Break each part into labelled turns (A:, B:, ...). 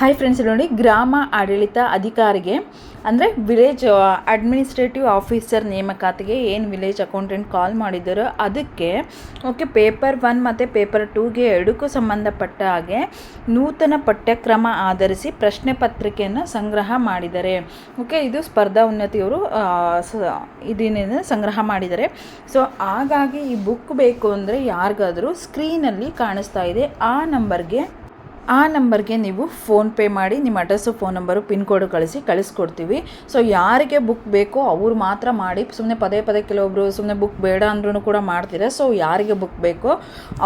A: Hi friends ನೋಡಿ ಗ್ರಾಮ ಆಡಳಿತ ಅಧಿಕಾರಿಗೆ, ಅಂದರೆ ವಿಲೇಜ್ ಅಡ್ಮಿನಿಸ್ಟ್ರೇಟಿವ್ ಆಫೀಸರ್ ನೇಮಕಾತಿಗೆ ಏನು ವಿಲೇಜ್ ಅಕೌಂಟೆಂಟ್ ಕಾಲ್ ಮಾಡಿದ್ದಾರೋ ಅದಕ್ಕೆ ಓಕೆ ಪೇಪರ್ ಒನ್ ಮತ್ತು ಪೇಪರ್ ಟೂಗೆ ಎರಡಕ್ಕೂ ಸಂಬಂಧಪಟ್ಟ ಹಾಗೆ ನೂತನ ಪಠ್ಯಕ್ರಮ ಆಧರಿಸಿ ಪ್ರಶ್ನೆ ಪತ್ರಿಕೆಯನ್ನು ಸಂಗ್ರಹ ಮಾಡಿದ್ದಾರೆ. ಓಕೆ ಇದು ಸ್ಪರ್ಧಾ ಉನ್ನತಿಯವರು ಇದನ್ನೇನು ಸಂಗ್ರಹ ಮಾಡಿದ್ದಾರೆ. ಸೊ ಹಾಗಾಗಿ ಈ ಬುಕ್ ಬೇಕು ಅಂದರೆ ಯಾರಿಗಾದರೂ ಸ್ಕ್ರೀನಲ್ಲಿ ಕಾಣಿಸ್ತಾ ಇದೆ. ಆ ನಂಬರ್ಗೆ ಆ ನಂಬರ್ಗೆ ನೀವು ಫೋನ್ಪೇ ಮಾಡಿ, ನಿಮ್ಮ address phone number, pin code ಕಳಿಸಿ, ಕಳಿಸ್ಕೊಡ್ತೀವಿ. ಸೊ ಯಾರಿಗೆ ಬುಕ್ ಬೇಕೋ ಅವ್ರು ಮಾತ್ರ ಮಾಡಿ ಸುಮ್ಮನೆ ಪದೇ ಪದೇ ಕೆಲವೊಬ್ಬರು ಸುಮ್ಮನೆ ಬುಕ್ ಬೇಡ ಅಂದ್ರೂ ಕೂಡ ಮಾಡ್ತೀರಾ. ಸೊ ಯಾರಿಗೆ ಬುಕ್ ಬೇಕೋ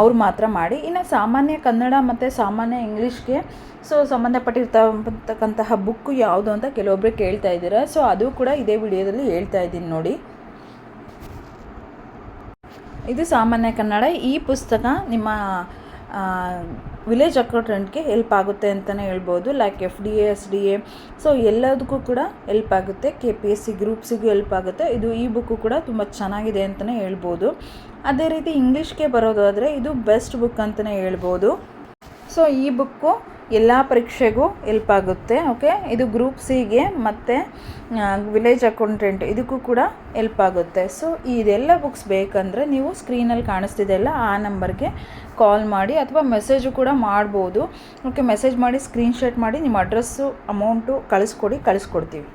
A: ಅವ್ರು ಮಾತ್ರ ಮಾಡಿ. ಇನ್ನು ಸಾಮಾನ್ಯ ಕನ್ನಡ ಮತ್ತು ಸಾಮಾನ್ಯ ಇಂಗ್ಲೀಷ್ಗೆ ಸೊ ಸಂಬಂಧಪಟ್ಟಿರ್ತಕ್ಕಂತಹ ಬುಕ್ಕು ಯಾವುದು ಅಂತ ಕೆಲವೊಬ್ಬರು ಕೇಳ್ತಾ ಇದ್ದೀರಾ. ಸೊ ಅದು ಕೂಡ ಇದೇ ವಿಡಿಯೋದಲ್ಲಿ ಹೇಳ್ತಾ ಇದ್ದೀನಿ ನೋಡಿ. ಇದು ಸಾಮಾನ್ಯ ಕನ್ನಡ. ಈ ಪುಸ್ತಕ ನಿಮ್ಮ ವಿಲೇಜ್ ಅಕೌಂಟೆಂಟ್ಗೆ ಹೆಲ್ಪ್ ಆಗುತ್ತೆ ಅಂತಲೇ ಹೇಳ್ಬೋದು like F D A S D A so ಎಲ್ಲದಕ್ಕೂ ಕೂಡ ಹೆಲ್ಪ್ ಆಗುತ್ತೆ ಕೆ ಪಿ ಎಸ್ ಸಿ ಗ್ರೂಪ್ಸಿಗೂ ಹೆಲ್ಪ್ ಆಗುತ್ತೆ. ಇದು ಈ ಬುಕ್ಕು ಕೂಡ ತುಂಬ ಚೆನ್ನಾಗಿದೆ ಅಂತಲೇ ಹೇಳ್ಬೋದು. ಅದೇ ರೀತಿ ಇಂಗ್ಲೀಷ್ಗೆ ಬರೋದಾದರೆ ಇದು ಬೆಸ್ಟ್ ಬುಕ್ ಅಂತಲೇ ಹೇಳ್ಬೋದು. ಸೊ ಈ ಬುಕ್ಕು ಎಲ್ಲ ಪರೀಕ್ಷೆಗೂ ಹೆಲ್ಪ್ ಆಗುತ್ತೆ ಓಕೆ ಇದು ಗ್ರೂಪ್ ಸಿಗೆ ಮತ್ತು ವಿಲೇಜ್ ಅಕೌಂಟೆಂಟ್ ಇದಕ್ಕೂ ಕೂಡ ಹೆಲ್ಪ್ ಆಗುತ್ತೆ. ಸೊ ಇದೆಲ್ಲ ಬುಕ್ಸ್ ಬೇಕಂದರೆ ನೀವು ಸ್ಕ್ರೀನಲ್ಲಿ ಕಾಣಿಸ್ತಿದೆಯಲ್ಲ ಆ ನಂಬರ್ಗೆ ಕಾಲ್ ಮಾಡಿ ಅಥವಾ ಮೆಸೇಜು ಕೂಡ ಮಾಡ್ಬೋದು. ಓಕೆ ಮೆಸೇಜ್ ಮಾಡಿ ಸ್ಕ್ರೀನ್ಶಾಟ್ ಮಾಡಿ, ನಿಮ್ಮ ಅಡ್ರೆಸ್ಸು ಅಮೌಂಟು ಕಳಿಸ್ಕೊಡಿ, ಕಳಿಸ್ಕೊಡ್ತೀವಿ.